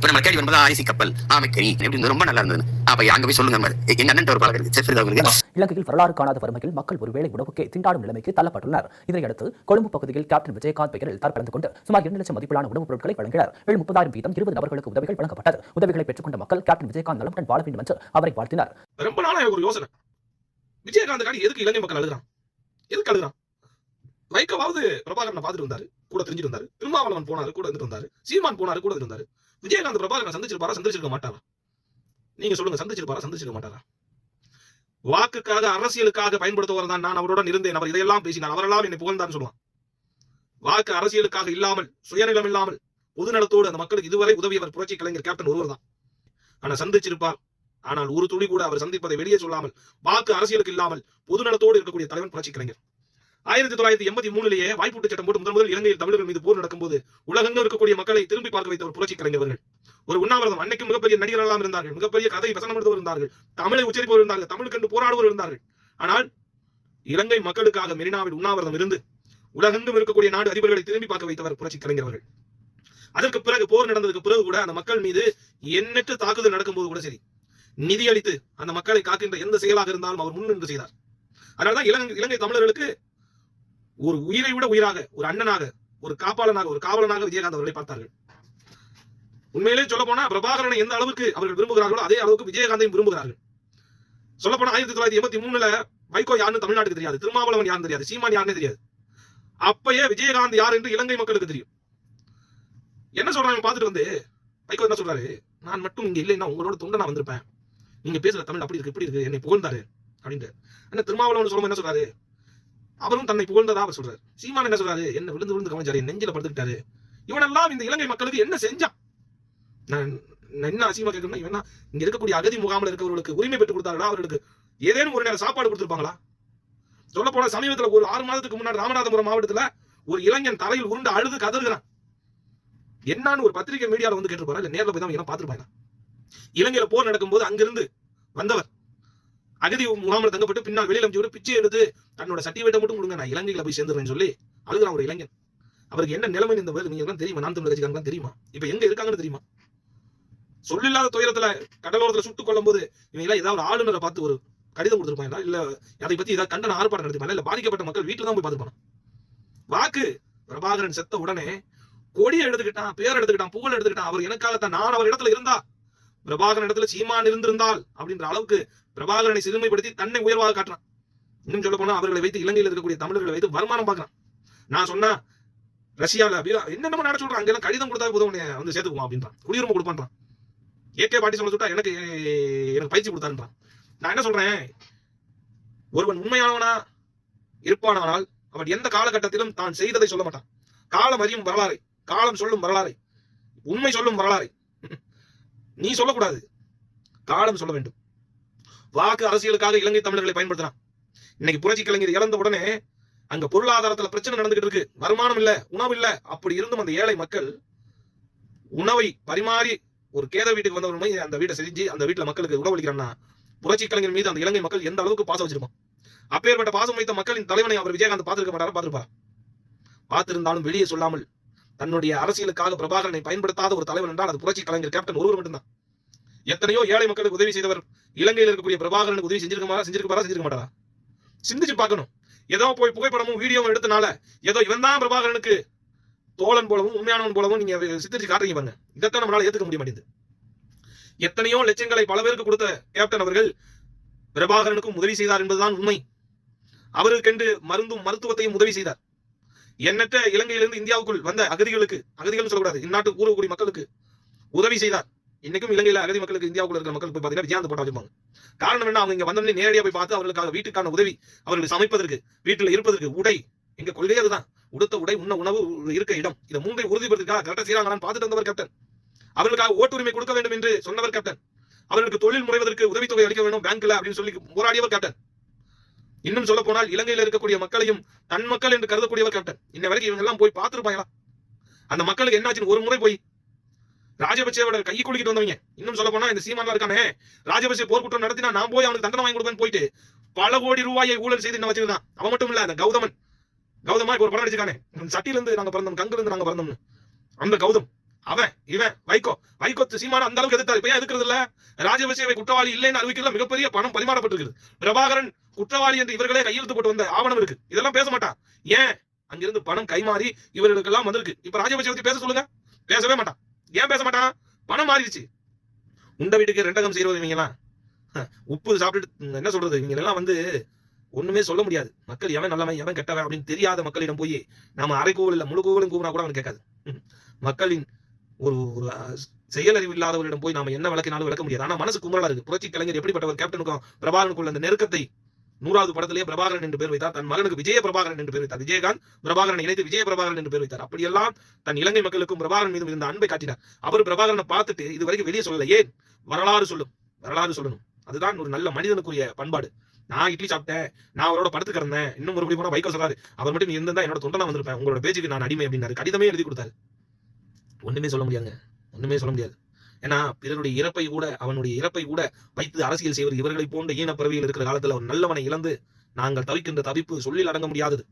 இப்ப நம்ம தேடி வரும்போது ஐசி கப்பல்? ஆமைக்கறி எப்படி இருந்தது? ரொம்ப நல்லா இருந்தது. அப்ப அங்க போய் சொல்லுங்க மாதிரி. எங்க அண்ணன் ஒரு பழக்கம் இருக்கு இலங்கையில் வரலாறு காணாத வறுமையில் மக்கள் ஒருவேளை உணவுக்கே திண்டாடும் நிலைமைக்கு தள்ளப்பட்டுள்ளனர். இதனையடுத்து கொழும்பு பகுதியில் கேப்டன் விஜயகாந்த் பெயரில் தார் கலந்து கொண்டு சுமார் இரண்டு லட்சம் மதிப்பிலான உணவுப் பொருட்களை வழங்கினர். மேலும் முப்பதாயிரம் வீதம் இருபது நபர்களுக்கு உதவிகள் வழங்கப்பட்டது. உதவிகளை பெற்றுக்கொண்ட மக்கள் கேப்டன் விஜயகாந்த் நலமுடன் வாழ வேண்டும் என்று அவரை வாழ்த்தினர். ரொம்ப நாளா எனக்கு ஒரு யோசனை. விஜயகாந்த் காடி எதுக்கு இலங்கை மக்கள் அழுகிறான்? எதுக்கு அழுகிறான்? வைகவாவது பிரபாகரனை பார்த்துட்டு வந்தாரு கூட தெரிஞ்சுட்டு வந்தாரு. திருமாவளவன் போனாரு கூட இருந்துட்டு வந்தாரு. சீமான் போனாரு கூட இருந்தாரு விஜயகாந்த் பிரபாகரன் சந்திச்சிருப்பாரா? சந்திச்சிருக்க மாட்டாரா? நீங்க சொல்லுங்க சந்திச்சிருப்பாரா? சந்திச்சிருக்க மாட்டாரா? வாக்குக்காக அரசியலுக்காக பயன்படுத்துவர் தான் நான் அவருடன் இருந்தேன். அவர் இதையெல்லாம் பேசினார். அவரெல்லாம் என்னை புகழ்ந்தான்னு சொல்லுவான். வாக்கு அரசியலுக்காக இல்லாமல் சுயநலம் இல்லாமல் பொதுநலத்தோடு அந்த மக்களுக்கு இதுவரை உதவியவர் புரட்சி கலைஞர் கேப்டன் ஒருவர் தான். ஆனா சந்திச்சிருப்பார். ஆனால் ஒரு துளி கூட அவர் சந்திப்பதை வெளியே சொல்லாமல் வாக்கு அரசியலுக்கு இல்லாமல் பொதுநலத்தோடு இருக்கக்கூடிய தலைவன் புரட்சி கலைஞர். ஆயிரத்தி தொள்ளாயிரத்தி எண்பத்தி மூணுலேயே வாய்ப்பூட்டு சட்டம் போட்டு முதல் முதல் இலங்கையில் தமிழர்கள் மீது போர் நடக்கும்போது உலகெங்கும் இருக்கக்கூடிய மக்களை திரும்பி பார்க்க வைத்த ஒரு புரட்சி கலைஞர்கள் ஒரு உண்ணாவிரதம் அன்னைக்கு மிகப்பெரிய நடிகர்களாக இருந்தார்கள். மிகப்பெரிய கதை வசனம் எடுத்தவர் இருந்தார்கள். தமிழை உச்சரிப்பவர் இருந்தார்கள். தமிழ் கண்டு போராடுவர் இருந்தார்கள். ஆனால் இலங்கை மக்களுக்காக மெரினாவில் உண்ணாவிரதம் இருந்து உலகெங்கும் இருக்கக்கூடிய நாடு அதிபர்களை திரும்பி பார்க்க வைத்தவர் புரட்சி கலைஞர்கள் அதற்கு பிறகு போர் நடந்ததுக்கு பிறகு கூட அந்த மக்கள் மீது எண்ணற்ற தாக்குதல் நடக்கும்போது கூட சரி நிதி அளித்து அந்த மக்களை காக்கின்ற எந்த செயலாக இருந்தாலும் அவர் முன்னின்று செய்தார். அதனாலதான் இலங்கை இலங்கை தமிழர்களுக்கு ஒரு உயிரை விட உயிராக ஒரு அண்ணனாக ஒரு காப்பாளனாக ஒரு காவலனாக விஜயகாந்த் அவர்களை பார்த்தார்கள். உண்மையிலே சொல்ல போனா பிரபாகரனை எந்த அளவுக்கு அவர்கள் விரும்புகிறார்களோ அதே அளவுக்கு விஜயகாந்தையும் விரும்புகிறார்கள். சொல்ல போனா ஆயிரத்தி தொள்ளாயிரத்தி எண்பத்தி மூணுல வைகோ யாருன்னு தமிழ்நாட்டுக்கு தெரியாது திருமாவளவன் யாருன்னு தெரியாது சீமான் யாருன்னு தெரியாது. அப்பயே விஜயகாந்த் யார் என்று இலங்கை மக்களுக்கு தெரியும். என்ன சொல்றாங்க பார்த்துட்டு வந்து? வைகோ என்ன சொல்றாரு? நான் மட்டும் இங்க இல்லைன்னா உங்களோட தொண்டை நான் வந்திருப்பேன். நீங்க பேசுற தமிழ் அப்படி இருக்கு இப்படி இருக்கு என்னை புகழ்ந்தாரு அப்படின்ட்டு என்ன திருமாவளவன் சொல்லும்போது என்ன சொல்றாரு? அவரும் தன்னை புகழ்ந்ததா அவர் சொல்றாரு. சீமான் என்ன சொல்றாரு? என்ன விழுந்து விழுந்து கவனிச்சாரு நெஞ்சில படுத்துக்கிட்டாரு. இவனெல்லாம் இந்த இலங்கை மக்களுக்கு என்ன செஞ்சான் நான் என்ன அசிங்கமா கேட்கணும்னா இவனா இங்க இருக்கக்கூடிய அகதி முகாமில் இருக்கிறவர்களுக்கு உரிமை பெற்று கொடுத்தாங்களா அவர்களுக்கு ஏதேனும் ஒரு நேரம் சாப்பாடு கொடுத்துருப்பாங்களா? சொல்ல போன சமீபத்துல ஒரு ஆறு மாதத்துக்கு முன்னாடி ராமநாதபுரம் மாவட்டத்துல ஒரு இளைஞன் தலையில் உருண்டு அழுது கதறுகிறான். என்னன்னு ஒரு பத்திரிகை மீடியால வந்து கேட்டிருப்பாரா? இல்ல நேர்ல போய் தான் எல்லாம் இலங்கையில போர் நடக்கும்போது அங்கிருந்து வந்தவர் அகதி முகாமில் தங்கப்பட்டு பின்னால் வெளியில அனுப்பிச்சு பிச்சை எடுத்து தன்னோட சர்டிஃபிகேட்டை மட்டும் கொடுங்க நான் இலங்கையில போய் சேர்ந்துறேன்னு சொல்லி அழுகிறான் ஒரு இளைஞன். அவருக்கு என்ன நிலைமை இந்த வேலை நீங்க தெரியுமா? நான் தமிழ் கட்சிக்காரங்க தெரியுமா? இப்ப எங்க இருக்காங்கன்னு தெரியுமா? சொல்லில்லாத துயரத்துல கடலோரத்துல சுட்டுக் கொள்ளும் போது இவங்க எல்லாம் ஏதாவது ஒரு ஆளுநரை பார்த்து ஒரு கடிதம் கொடுத்துருப்பாங்களா இல்ல? அதை பத்தி ஏதாவது கண்டன ஆர்ப்பாட்டம் நடத்திப்பாங்க இல்ல? பாதிக்கப்பட்ட மக்கள் வீட்டுல தான் போய் பார்த்துப்பாங்க வாக்கு! பிரபாகரன் செத்த உடனே கொடியை எடுத்துக்கிட்டான் பேர் எடுத்துக்கிட்டான் புகழ் எடுத்துக்கிட்டான். அவர் எனக்காகத்தான் நான் அவர் இடத்துல இருந்தா பிரபாகரன் இடத்துல சீமான் இருந்திருந்தால் அப்படின்ற அளவுக்கு பிரபாகரனை சிறுமைப்படுத்தி தன்னை உயர்வாக காட்டுறான். இன்னும் சொல்ல போனா அவர்களை வைத்து இலங்கையில் இருக்கக்கூடிய தமிழர்களை வைத்து வருமானம் பார்க்கறான். நான் சொன்னா ரஷ்யால என்னென்ன நட சொல்றான் அங்கெல்லாம் கடிதம் கொடுத்தா போதும் உன்னை வந்து சேர்த்துக்குவோம் அப்படின்றான். குடியுரிமை கொடுப்பான்றான். ஏகே பாட்டி சொல்ல சுட்டா எனக்கு எனக்கு பயிற்சி கொடுத்தாருன்றான். நான் என்ன சொல்றேன்? ஒருவன் உண்மையானவனா இருப்பானானால் அவன் எந்த காலகட்டத்திலும் தான் செய்ததை சொல்ல மாட்டான். காலம் அறியும் வரலாறை காலம் சொல்லும் வரலாறை உண்மை சொல்லும் வரலாறை. நீ சொல்லக்கூடாது. காலம் சொல்ல வேண்டும். வாக்கு அரசியலுக்காக இலங்கை தமிழர்களை பயன்படுத்தினான். இன்னைக்கு புரட்சி கலைஞர் இறந்த உடனே அங்க பொருளாதாரத்துல பிரச்சனை நடந்துகிட்டு இருக்கு. வருமானம் இல்ல உணவு இல்ல. அப்படி இருந்தும் அந்த ஏழை மக்கள் உணவை பரிமாறி ஒரு கேத வீட்டுக்கு வந்தவருமே அந்த வீட்டை செஞ்சு அந்த வீட்டுல மக்களுக்கு உணவளிக்கிறான்னா புரட்சி கலைஞர் மீது அந்த இலங்கை மக்கள் எந்த அளவுக்கு பாசம் வச்சிருப்பான்? அப்பேற்பட்ட பாசம் வைத்த மக்களின் தலைவனை அவர் விஜயகாந்த் பார்த்திருக்க மாட்டாரா? பார்த்திருப்பாரா? பார்த்திருந்தாலும் வெளியே சொல்லாமல் தன்னுடைய அரசியலுக்காக பிரபாகரனை பயன்படுத்தாத ஒரு தலைவன் என்றால் அது புரட்சி கலைஞர் கேப்டன் ஒருவர் மட்டும்தான். எத்தனையோ ஏழை மக்களுக்கு உதவி செய்தவர் இலங்கையில் இருக்கக்கூடிய பிரபாகரனுக்கு உதவி செஞ்சிருக்க மாட்டா செஞ்சிருக்க செஞ்சிருக்க மாட்டாரா சிந்திச்சு பார்க்கணும். ஏதோ போய் புகைப்படமும் வீடியோவும் எடுத்தனால ஏதோ இவன் தான் பிரபாகரனுக்கு தோழன் போலவும் உண்மையானவன் போலவும் நீங்க சித்தரிச்சு காட்டுறீங்க பாருங்க. இதைத்தான் நம்மளால ஏத்துக்க முடிய மாட்டேங்குது. எத்தனையோ லட்சங்களை பல பேருக்கு கொடுத்த கேப்டன் அவர்கள் பிரபாகரனுக்கும் உதவி செய்தார் என்பதுதான் உண்மை. அவருக்கென்று மருந்தும் மருத்துவத்தையும் உதவி செய்தார். எண்ணற்ற இலங்கையிலிருந்து இந்தியாவுக்குள் வந்த அகதிகளுக்கு அகதிகள் சொல்லக்கூடாது இந்நாட்டு ஊரக்கூடிய மக்களுக்கு உதவி செய்தார். இன்னைக்கும் இலங்கையில அகதி மக்களுக்கு இந்தியாவுக்குள்ள இருக்கிற மக்களுக்கு போய் பாத்தீங்கன்னா விஜயாந்து போட்டா வச்சிருப்பாங்க காரணம் என்ன? அவங்க இங்க வந்தோடனே நேரடியா போய் பார்த்து அவர்களுக்காக வீட்டுக்கான உதவி அவர்களுக்கு சமைப்பதற்கு வீட்டுல இருப்பதற்கு உடை எங்க கொள்கையே அதுதான். உடுத்த உடை உண்ண உணவு இருக்க இடம். இதை மூன்றை உறுதிப்படுத்திக்காக கரெக்டா செய்யறாங்களான்னு பார்த்துட்டு வந்தவர் கேப்டன் அவர்களுக்காக ஓட்டுரிமை கொடுக்க வேண்டும் என்று சொன்னவர் கேப்டன் அவர்களுக்கு தொழில் முறைவதற்கு உதவித்தொகை அளிக்க வேண்டும் பேங்க்ல அப்படின்னு சொல்லி போராடியவர் கேப்டன் இன்னும் சொல்ல போனால் இலங்கையில் இருக்கக்கூடிய மக்களையும் தன் மக்கள் என்று கருதக்கூடியவர் கேப்டன் இன்ன வரைக்கும் இவங்க எல்லாம் போய் பார்த்துருப்பாங்களா? அந்த மக்களுக்கு என்னாச்சுன்னு ஒரு முறை போய் ராஜபக்சேவோட கை குளிக்கிட்டு வந்தவங்க. இன்னும் சொல்ல போனா இந்த சீமான்லாம் இருக்கானே ராஜபக்சே போர்க்குற்றம் நடத்தினா நான் போய் அவனுக்கு தண்டனை வாங்கி கொடுப்பேன் போயிட்டு பல கோடி ரூபாயை ஊழல் செய்து என்ன வச்சிருந்தான். அவன் மட்டும் இல்ல அந்த கௌதமன். கௌதமா இப்ப ஒரு படம் நடிச்சிருக்கானே. சட்டில இருந்து நாங்க பிறந்தோம் கங்குல இருந்து நாங்க பிறந்தோம்னு. அந்த கௌதம். அவன் இவன் வைகோ. வைகோ சீமான அந்த அளவுக்கு எதிர்த்தாரு. இப்ப ஏன் எதிர்க்கிறது இல்ல ராஜபக்சேவை குற்றவாளி இல்லைன்னு அறிவிக்கல மிகப்பெரிய பணம் பரிமாறப்பட்டிருக்குது. பிரபாகரன் குற்றவாளி என்று இவர்களே கையெழுத்து போட்டு வந்த ஆவணம் இருக்கு. இதெல்லாம் பேச மாட்டான். ஏன்? அங்கிருந்து பணம் கைமாறி இவர்களுக்கெல்லாம் வந்திருக்கு. இப்ப ராஜபக்சே பத்தி பேச சொல்லுங்க. பேசவே மாட்டான். ஏன் பேச மாட்டான்? பணம் மாறிடுச்சு. உண்ட வீட்டுக்கு ரெண்டகம் செய்யறது இவங்கலாம் உப்பு சாப்பிட்டுட்டு என்ன சொல்றது? இவங்க எல்லாம் வந்து ஒண்ணுமே சொல்ல முடியாது. மக்கள் எவன் நல்லவன் எவன் கெட்டவன் அப்படின்னு தெரியாத மக்களிடம் போய் நாம அரை இல்ல முழு கோவிலும் கூட அவன் கேட்காது. மக்களின் ஒரு ஒரு செயலறிவு இல்லாதவரிடம் போய் நாம என்ன விளக்கினாலும் விளக்க முடியாது. ஆனா மனசு குமரலா இருக்கு. புரட்சி கலைஞர் எப்படிப்பட்டவர்? கேப்டனுக்கும் பிரபாகரனுக்குள்ள அந்த நெருக்கத்தை நூறாவது படத்திலேயே பிரபாகரன் என்று பேர் வைத்தார். தன் மகனுக்கு விஜய பிரபாகரன் என்று பேர் வைத்தார். விஜயகாந்த் பிரபாகரன் இணைத்து விஜய பிரபாகரன் என்று பேர் வைத்தார். அப்படியெல்லாம் தன் இலங்கை மக்களுக்கும் பிரபாகரன் மீது இருந்த அன்பை காட்டினார். அவர் பிரபாகரனை பார்த்துட்டு இது வரைக்கும் வெளியே சொல்லல. ஏன்? வரலாறு சொல்லும். வரலாறு சொல்லணும். அதுதான் ஒரு நல்ல மனிதனுக்குரிய பண்பாடு. நான் இட்லி சாப்பிட்டேன். நான் அவரோட படுத்து கிடந்தேன். இன்னும் ஒரு போனா வைக்கோ சொல்றாரு. அவர் மட்டும் இருந்தா என்னோட தொண்டனா வந்திருப்பேன். உங்களோட பேச்சுக்கு நான் அடிமை அப்படின்னாரு. கடிதமே எழுதி கொடுத்தாரு. ஒண்ணுமே சொல்ல முடியாதுங்க. ஒண்ணுமே சொல்ல முடியாது. ஏன்னா பிறருடைய இறப்பை கூட அவனுடைய இறப்பை கூட வைத்து அரசியல் செய்வது இவர்களை போன்ற ஈன பிறவியில் இருக்கிற காலத்துல ஒரு நல்லவனை இழந்து நாங்கள் தவிக்கின்ற தவிப்பு சொல்லில் அடங்க முடியாதது.